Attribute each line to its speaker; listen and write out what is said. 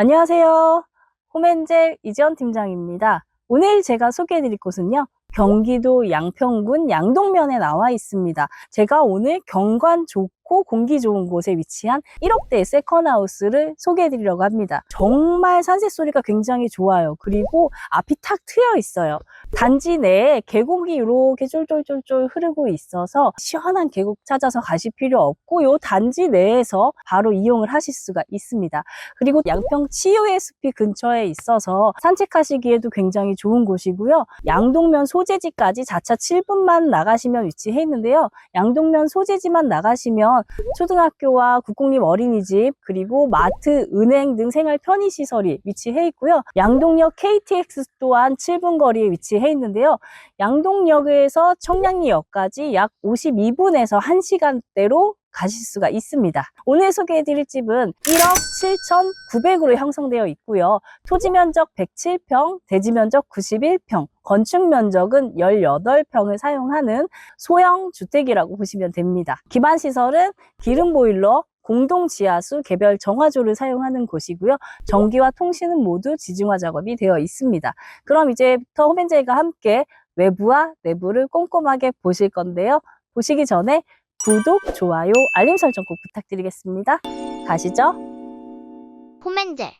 Speaker 1: 안녕하세요. 홈엔젤 이지연 팀장입니다. 오늘 제가 소개해 드릴 곳은요. 경기도 양평군 양동면에 나와 있습니다. 제가 오늘 경관 좋고 공기 좋은 곳에 위치한 1억대 세컨하우스를 소개해드리려고 합니다. 정말 산새 소리가 굉장히 좋아요. 그리고 앞이 탁 트여 있어요. 단지 내에 계곡이 이렇게 쫄쫄쫄쫄 흐르고 있어서 시원한 계곡 찾아서 가실 필요 없고 요 단지 내에서 바로 이용을 하실 수가 있습니다. 그리고 양평 치유의 숲이 근처에 있어서 산책하시기에도 굉장히 좋은 곳이고요. 양동면 소재지까지 자차 7분만 나가시면 위치해 있는데요. 양동면 소재지만 나가시면 초등학교와 국공립 어린이집 그리고 마트, 은행 등 생활 편의시설이 위치해 있고요. 양동역 KTX 또한 7분 거리에 위치해 있는데요. 양동역에서 청량리역까지 약 52분에서 1시간대로 가실 수가 있습니다. 오늘 소개해드릴 집은 1억 7,900으로 형성되어 있고요. 토지 면적 107평, 대지 면적 91평, 건축 면적은 18평을 사용하는 소형 주택이라고 보시면 됩니다. 기반 시설은 기름 보일러, 공동 지하수 개별 정화조를 사용하는 곳이고요. 전기와 통신은 모두 지중화 작업이 되어 있습니다. 그럼 이제부터 홈앤제이가 함께 외부와 내부를 꼼꼼하게 보실 건데요. 보시기 전에 구독, 좋아요, 알림 설정 꼭 부탁드리겠습니다. 가시죠.
Speaker 2: 홈엔젤